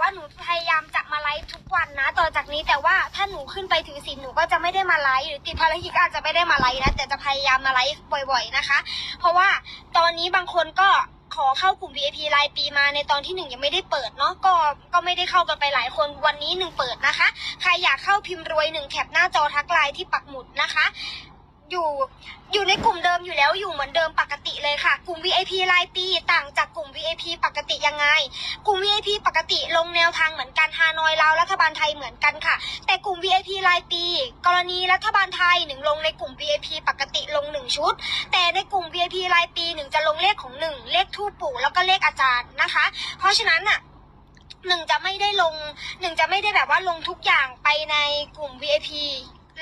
ว่าหนูพยายามจะมาไลฟ์ทุกวันนะ ต่อจากนี้แต่ว่าถ้าหนูขึ้นไปถือศีลหนูก็จะไม่ได้มาไลฟ์หรือติดภารกิจก็อาจจะไม่ได้มาไลฟ์นะแต่จะพยายามมาไลฟ์บ่อย ๆนะคะ เพราะว่าตอนนี้บางคนก็ขอเข้ากลุ่ม VIP รายปีมาในตอนที่หนึ่งยังไม่ได้เปิดเนาะก็ก็ไม่ได้เข้ากันไปหลายคนวันนี้หนึ่งเปิดนะคะ ใครอยากเข้าพิมพ์รวยหนึ่งแคปหน้าจอทักไลน์ที่ปักหมุดนะคะ อยู่อยู่ในกลุ่มเดิมอยู่แล้วอยู่เหมือนเดิมปกติเลยค่ะ กลุ่ม VIP รายปีต่างจากกลุ่ม VIP ปกติยังไง กลุ่ม VIP ปกติลงแนวทางเหมือนกันฮานอยลาวรัฐบาลไทยเหมือนกันค่ะ แต่กลุ่ม VIP รายปี กรณีรัฐบาลไทยหนึ่งลงในกลุ่ม VIP ปกติลงหนึ่งชุด แต่ในกลุ่ม VIP รายปีหนึ่งจะลงเลขของหนึ่งเลขทูปปู่แล้วก็เลขอาจารย์นะคะ เพราะฉะนั้นน่ะหนึ่งจะไม่ได้ลงหนึ่งจะไม่ได้แบบว่าลงทุกอย่างไปในกลุ่ม VIP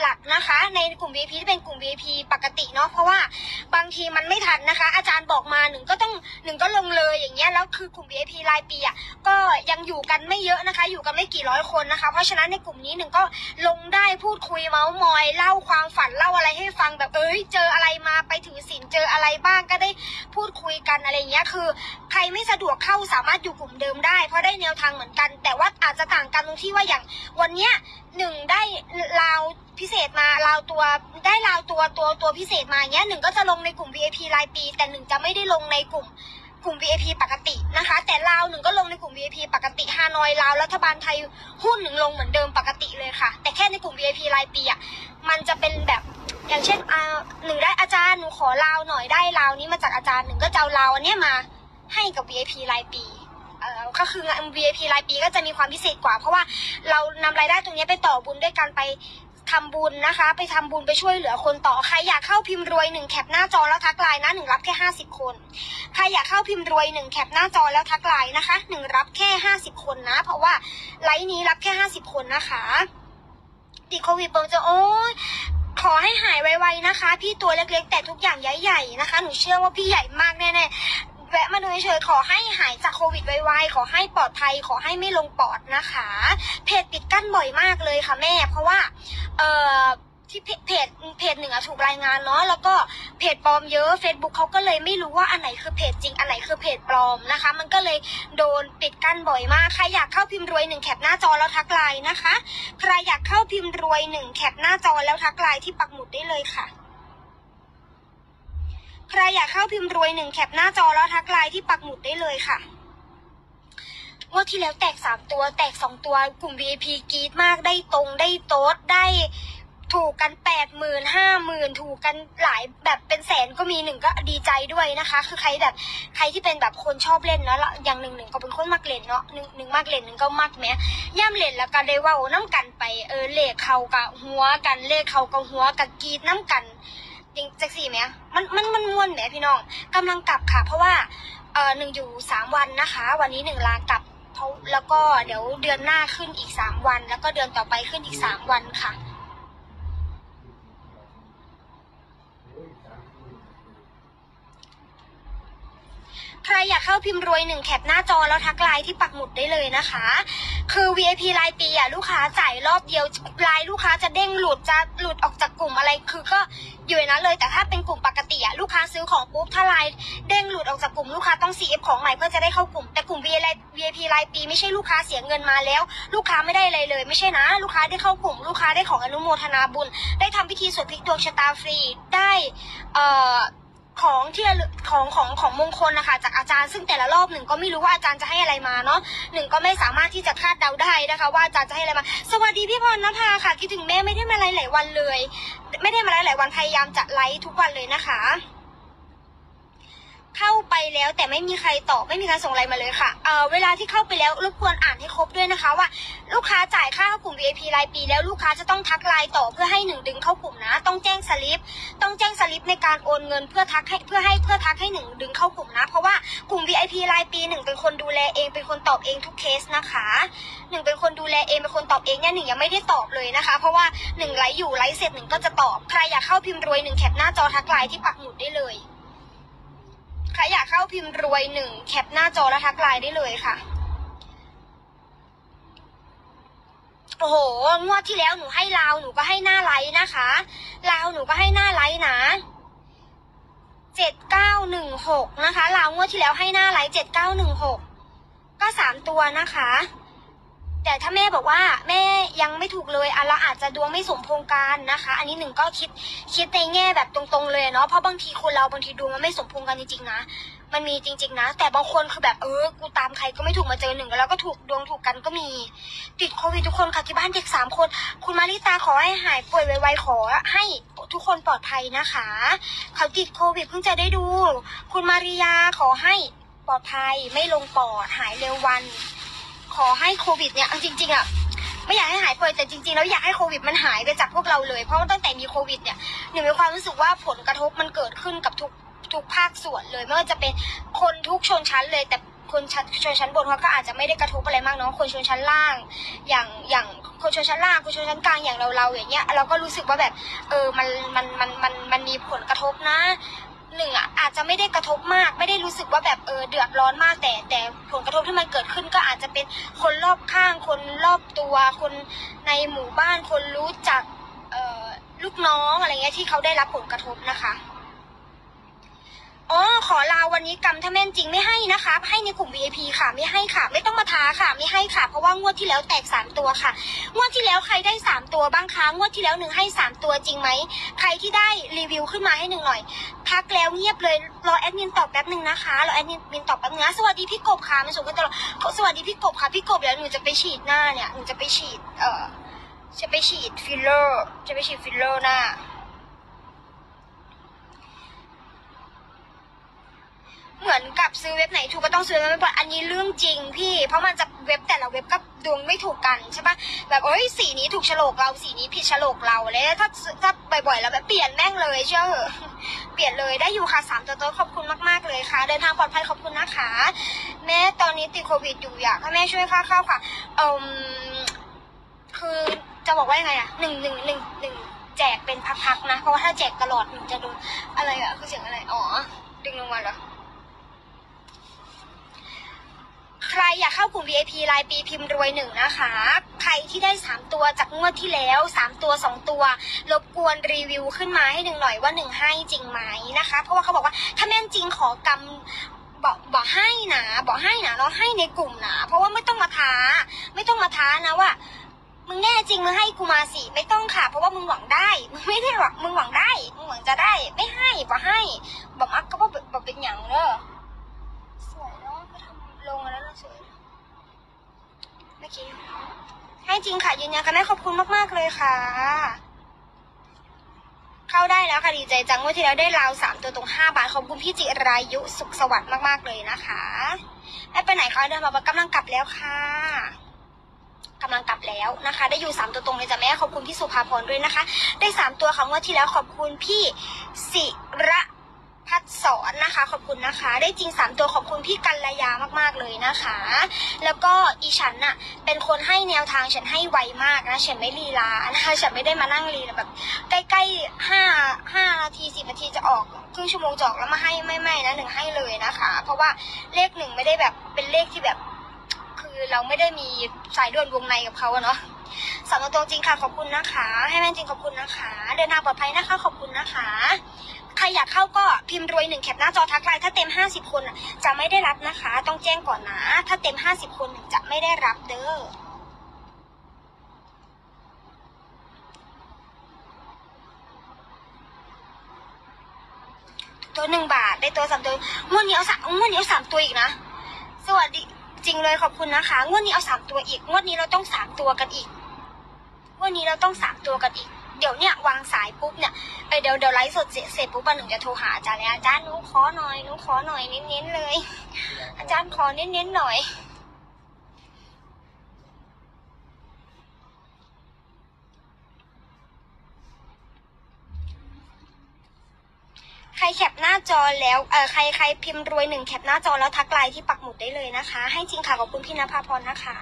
หลักนะคะ ในกลุ่ม VIP ที่เป็นกลุ่ม VIP ปกติเนาะเพราะว่าบางทีมันไม่ทันนะคะ อาจารย์บอกมาหนึ่งก็ต้องหนึ่งก็ลงเลยอย่างเงี้ยแล้วคือกลุ่ม VIP รายปีอะก็ยังอยู่กันไม่เยอะนะคะ อยู่กันไม่กี่ร้อยคนนะคะ เพราะฉะนั้นในกลุ่มนี้หนึ่งก็ลงได้พูดคุยเมาส์มอย เล่าความฝันเล่าอะไรให้ฟังแบบเอ้ยเจออะไรมาไปถือศีลเจออะไรบ้างก็ได้พูดคุยกันอะไรเงี้ยคือ ใครไม่สะดวกเข้าสามารถอยู่กลุ่มเดิมได้เพราะได้แนวทางเหมือนกัน แต่ว่าอาจจะต่างกันตรงที่ว่าอย่างวันเนี้ย หนึ่งได้ลาวพิเศษมาลาวตัวได้ลาวตัวตัวตัวพิเศษมาอย่างเงี้ยหนึ่งก็จะลงในกลุ่ม VIP รายปี แต่หนึ่งจะไม่ได้ลงในกลุ่มกลุ่ม VIP ปกตินะคะ แต่ลาวหนึ่งก็ลงในกลุ่ม VIP ปกติฮานอยลาวรัฐบาลไทยหุ้นหนึ่งลงเหมือนเดิมปกติเลยค่ะ แต่แค่ในกลุ่ม VIP รายปีอะมันจะเป็นแบบอย่างเช่นอ่าหนึ่งได้อาจารย์หนูขอลาวหน่อยได้ลาวนี้มาจากอาจารย์หนึ่งก็จะเอาลาวอันเนี้ยมาให้กับ VIP รายปี ก็คืองาน VIP รายปีก็จะมีความพิเศษกว่า เพราะว่าเรานำรายได้ตรงนี้ไปต่อบุญด้วยการไปทำบุญนะคะ ไปทำบุญไปช่วยเหลือคนต่อใครอยากเข้าพิมพ์รวยหนึ่งแคปหน้าจอแล้วทักไลน์นะหนึ่งรับแค่ห้าสิบคนใครอยากเข้าพิมพ์รวยหนึ่งแคปหน้าจอแล้วทักไลน์นะคะหนึ่งรับแค่ห้าสิบคนนะ เพราะว่าไลน์นี้รับแค่ห้าสิบคนนะคะติดโควิดเปิดจะโอ้ยขอให้หายไวๆนะคะ พี่ตัวเล็กๆ แต่ทุกอย่างใหญ่ๆนะคะ หนูเชื่อว่าพี่ใหญ่มากแน่ๆ แวะมาดูเฉยๆขอให้หายจากโควิดไวๆขอให้ปลอดภัย ขอให้ไม่ลงปอดนะคะ เพจปิดกั้นบ่อยมากเลยค่ะแม่ เพราะว่า เอ่อที่เพจเพจเพจหนึ่งอะถูกรายงานเนาะแล้วก็เพจปลอมเยอะ Facebook เขาก็เลยไม่รู้ว่าอันไหนคือเพจจริงอันไหนคือเพจปลอมนะคะ มันก็เลยโดนปิดกั้นบ่อยมากใครอยากเข้าพิมพ์รวยหนึ่งแคปหน้าจอแล้วทักไลน์นะคะใครอยากเข้าพิมพ์รวยหนึ่งแคปหน้าจอแล้วทักไลน์ที่ปักหมุดได้เลยค่ะ ใครอยากเข้าพิมพ์รวยหนึ่งแคปหน้าจอแล้วทักไลน์ที่ปักหมุดได้เลยค่ะงวดที่แล้วแตกสามตัว แตกสองตัวกลุ่ม VIP กรีดมากได้ตรงได้โต๊ดได้ถูกกันแปดหมื่นห้าหมื่นถูกกันหลายแบบเป็นแสนก็มีหนึ่งก็ดีใจด้วยนะคะ คือใครแบบใครที่เป็นแบบคนชอบเล่นเนาะอย่างหนึ่งหนึ่งก็เป็นคนมักเล่นเนาะหนึ่งหนึ่งมักเล่นหนึ่งก็มักแม้ย่ำเล่นแล้วก็ได้ว่าน้ำกันไปเออเลขเขากับหัวกันเลขเขากับหัวกับกรีดน้ำกัน ยังจากสี่ไหมมันมันมันมวนแหมพี่น้องกำลังกลับค่ะ เพราะว่าเออหนึ่งอยู่สามวันนะคะ วันนี้หนึ่งลากลับเพราะแล้วก็เดี๋ยวเดือนหน้าขึ้นอีกสามวัน แล้วก็เดือนต่อไปขึ้นอีกสามวันค่ะ ใครอยากเข้าพิมพ์รวยหนึ่งแคปหน้าจอแล้วทักไลน์ที่ปักหมุดได้เลยนะคะ คือ VIP รายปีอะลูกค้าจ่ายรอบเดียวรายลูกค้าจะเด้งหลุดจะหลุดออกจากกลุ่มอะไรคือก็อยู่ในนั้นเลยแต่ถ้าเป็นกลุ่มปกติอะลูกค้าซื้อของปุ๊บถ้าลายเด้งหลุดออกจากกลุ่มลูกค้าต้อง CF ของใหม่เพื่อจะได้เข้ากลุ่มแต่กลุ่ม VIP รายปี ไม่ใช่ลูกค้าเสียเงินมาแล้ว ลูกค้าไม่ได้อะไรเลย ไม่ใช่นะ ลูกค้าได้เข้ากลุ่ม ลูกค้าได้ของอนุโมทนาบุญ ได้ทำพิธีสวดพลิกดวงชะตาฟรีได้เอ่อ ของที่ระลึกของของของมงคลนะคะจากอาจารย์ซึ่งแต่ละรอบหนึ่งก็ไม่รู้ว่าอาจารย์จะให้อะไรมาเนาะหนึ่งก็ไม่สามารถที่จะคาดเดาได้นะคะ ว่าอาจารย์จะให้อะไรมา สวัสดีพี่พรณภาค่ะคิดถึงแม่ไม่ได้มาไลฟ์หลายวันเลย ไม่ได้มาไลฟ์หลายวันพยายามจะไลฟ์ทุกวันเลยนะคะ เข้าไปแล้วแต่ไม่มีใครตอบไม่มีใครส่งอะไรมาเลยค่ะเอ่อเวลาที่เข้าไปแล้วรบกวนอ่านให้ครบด้วยนะคะว่า ลูกค้าจ่ายค่ากลุ่ม VIP รายปี แล้วลูกค้าจะต้องทักไลน์ต่อเพื่อให้หนึ่งดึงเข้ากลุ่มนะ ต้องแจ้งสลิป ต้องแจ้งสลิปในการโอนเงินเพื่อทักให้เพื่อให้เพื่อทักให้หนึ่งดึงเข้ากลุ่มนะ เพราะว่ากลุ่ม VIP รายปีหนึ่งเป็นคนดูแลเองเป็นคนตอบเองทุกเคสนะคะหนึ่งเป็นคนดูแลเองเป็นคนตอบเองเนี่ยหนึ่งยังไม่ได้ตอบเลยนะคะ เพราะว่าหนึ่งไลฟ์อยู่ไลฟ์เสร็จหนึ่งก็จะตอบใครอยากเข้าพิมพ์รวยหนึ่งแคปหน้าจอทักไลน์ที่ปักหมุดได้เลย ใครอยากเข้าพิมพ์รวยหนึ่งแคปหน้าจอแล้วทักไลน์ได้เลยค่ะ โอ้โห งวดที่แล้วหนูให้ลาวหนูก็ให้หน้าไลน์นะคะลาวหนูก็ให้หน้าไลน์นะเจ็ดเก้าหนึ่งหกนะคะลาวงวดที่แล้วให้หน้าไลน์เจ็ดเก้าหนึ่งหกก็สามตัวนะคะ แต่ถ้าแม่บอกว่าแม่ยังไม่ถูกเลยอะเราอาจจะดวงไม่สมพงกันนะคะ อันนี้หนึ่งก็คิดคิดในแง่แบบตรงๆเลยเนาะเพราะบางทีคนเราบางทีดวงมันไม่สมพงกันจริงๆนะมันมีจริง ๆ นะ แต่บางคนคือแบบเออ กูตามใครก็ไม่ถูกมาเจอหนึ่งแล้วก็ถูกดวงถูกกันก็มี ติดโควิดทุกคนค่ะที่บ้านเด็กสามคน คุณมาริตาขอให้หายป่วยไวๆขอให้ทุกคนปลอดภัยนะคะ เขาติดโควิดเพิ่งจะได้ดู คุณมาริยาขอให้ปลอดภัยไม่ลงปอดหายเร็ววัน ขอให้โควิดเนี่ยเอาจริงๆอะไม่อยากให้หายป่วยแต่จริงๆแล้วอยากให้โควิดมันหายไปจากพวกเราเลย เพราะตั้งแต่มีโควิดเนี่ยหนูมีความรู้สึกว่าผลกระทบมันเกิดขึ้นกับทุกทุกภาคส่วนเลยไม่ว่าจะเป็นคนทุกชนชั้นเลย แต่คนชั้นชนชั้นบนเขาก็อาจจะไม่ได้กระทบอะไรมากเนาะคนชนชั้นล่าง อย่างอย่างคนชนชั้นล่างคนชนชั้นกลางอย่างเราเราอย่างเงี้ยเราก็รู้สึกว่าแบบเออมันมันมันมันมันมีผลกระทบนะ หนึ่งอะอาจจะไม่ได้กระทบมาก ไม่ได้รู้สึกว่าแบบเออเดือดร้อนมากแต่ แต่ผลกระทบที่มันเกิดขึ้นก็อาจจะเป็นคนรอบข้าง คนรอบตัวคนในหมู่บ้านคนรู้จักเออลูกน้องอะไรเงี้ยที่เขาได้รับผลกระทบนะคะ อ๋อขอลาวันนี้กรรมถ้าแม่นจริงไม่ให้นะคะ ให้ในกลุ่ม VIP ค่ะไม่ให้ค่ะ ไม่ต้องมาท้าค่ะ ไม่ให้ค่ะ เพราะว่างวดที่แล้วแตกสามตัวค่ะ งวดที่แล้วใครได้สามตัวบ้างคะงวดที่แล้วหนึ่งให้สามตัวจริงไหมใครที่ได้รีวิวขึ้นมาให้หนึ่งหน่อยพักแล้วเงียบเลยรอแอดมินตอบแป๊บหนึ่งนะคะรอแอดมินตอบแป๊บนึงนะสวัสดีพี่กบค่ะมาส่งกันตลอดสวัสดีพี่กบค่ะพี่กบเดี๋ยวหนูจะไปฉีดหน้าเนี่ยหนูจะไปฉีดเอ่อจะไปฉีดฟิลเลอร์ จะไปฉีดฟิลเลอร์หน้า เหมือนกับซื้อเว็บไหนถูกก็ต้องซื้อเว็บอันนี้เรื่องจริงพี่ เพราะมันจะเว็บแต่ละเว็บก็ดวงไม่ถูกกันใช่ปะแบบเอ้ยสีนี้ถูกฉลกเราสีนี้ผิดฉลกเราแล้วถ้าถ้าบ่อยๆแล้วแบบเปลี่ยนแม่งเลยเชื่อเปลี่ยนเลยได้อยู่ค่ะสามตัวโต๊ะขอบคุณมากๆเลยค่ะ เดินทางปลอดภัยขอบคุณนะคะ แม่ตอนนี้ติดโควิดอยู่อยากให้แม่ช่วยค่าข้าวค่ะเอมคือจะบอกว่ายังไงอะหนึ่งหนึ่งหนึ่งหนึ่งแจกเป็นพักๆนะ เพราะว่าถ้าแจกตลอดหนึ่งจะโดนอะไรอะคือเสียงอะไร อ๋อ ดึงลงมาเหรอ ใคร อยากเข้ากลุ่ม VIP รายปีพิมพ์รวยหนึ่งนะคะ ใครที่ได้สามตัวจากงวดที่แล้วสามตัวสองตัว รบกวนรีวิวขึ้นมาให้หนึ่งหน่อยว่าหนึ่งให้จริงไหมนะคะ เพราะว่าเขาบอกว่าถ้าแม่นจริงขอกำบอกบอกให้นะบอกให้นะเราให้ในกลุ่มนะเพราะว่าไม่ต้องมาท้า ไม่ต้องมาท้านะว่ามึงแน่จริงมึงให้กูมาสิไม่ต้องค่ะ เพราะว่ามึงหวังได้มึงไม่ได้หวังมึงหวังได้มึงหวังจะได้ ไม่ให้บอกให้บอกมักก็บอกบอกเป็นอย่างเด้อสวยเนาะก็ทำ ลงแล้วเราสวยเมื่อกี้ให้จริงค่ะยืนยันค่ะแม่ขอบคุณมาก ๆ เลยค่ะ เข้าได้แล้วค่ะดีใจจังเมื่อที่แล้วได้ราวสามตัวตรงห้าบาทขอบคุณพี่จิรายุสุขสวัสดิ์มาก ๆ เลยนะคะไม่ไปไหนคะเดินมากำลังกลับแล้วค่ะกำลังกลับแล้วนะคะ ได้อยู่สามตัวตรงเลยจ้ะแม่ขอบคุณพี่สุภาพรด้วยนะคะ ได้สามตัวค่ะงวดที่แล้วขอบคุณพี่สิระัดสอนนะคะ ขอบคุณนะคะ ได้จริงสามตัวขอบคุณพี่กัลยามากๆเลยนะคะ แล้วก็อีฉันน่ะเป็นคนให้แนวทางฉันให้ไวมากนะฉันไม่ลีลานะคะฉันไม่ได้มานั่งลีลาแบบ ใกล้ๆห้าห้านาทีสิบนาทีจะออกครึ่งชั่วโมงจอกแล้วมาให้ไม่ไม่นะหนึ่งให้เลยนะคะ เพราะว่าเลขหนึ่งไม่ได้แบบเป็นเลขที่แบบ คือเราไม่ได้มีสายด่วนวงในกับเขาเนาะสำหรับตัวจริงค่ะขอบคุณนะคะ ให้แม่จริงขอบคุณนะคะ เดินทางปลอดภัยนะคะขอบคุณนะคะ ใครอยากเข้าก็พิมพ์รวยหนึ่งแคปหน้าจอทักไลน์ถ้าเต็มห้าสิบคนจะไม่ได้รับนะคะ ต้องแจ้งก่อนนะ ถ้าเต็มห้าสิบคนจะไม่ได้รับเด้อตัวหนึ่งบาทได้ตัวสามตัวงวดนี้เอาสามงวดนี้เอาสามตัวอีกนะ สวัสดีจริงเลยขอบคุณนะคะงวดนี้เอาสามตัวอีกงวดนี้เราต้องสามตัวกันอีกงวดนี้เราต้องสามตัวกันอีก ดี๋ยวเนี่ยวางสายปุ๊บเนี่ยเอยเดี๋ยวเดี๋ยวไลฟ์สดเสร็จเสร็จปุ๊บวันหนึ่งจะโทรหาอาจารย์เลยอาจารย์หนูขอหน่อยหนูขอหน่อยเน้นๆเลย อาจารย์ขอเน้นๆหน่อยใครแคปหน้าจอแล้วเออใครใครพิมพ์รวยหนึ่งแคปหน้าจอแล้วทักไลน์ที่ปักหมุดได้เลยนะคะ ให้จริงค่ะขอบคุณพี่นภาพรนะคะ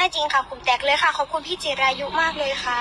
ให้จริงค่ะกลุ่มแตกเลยค่ะ ขอบคุณพี่จิรายุมากเลยค่ะ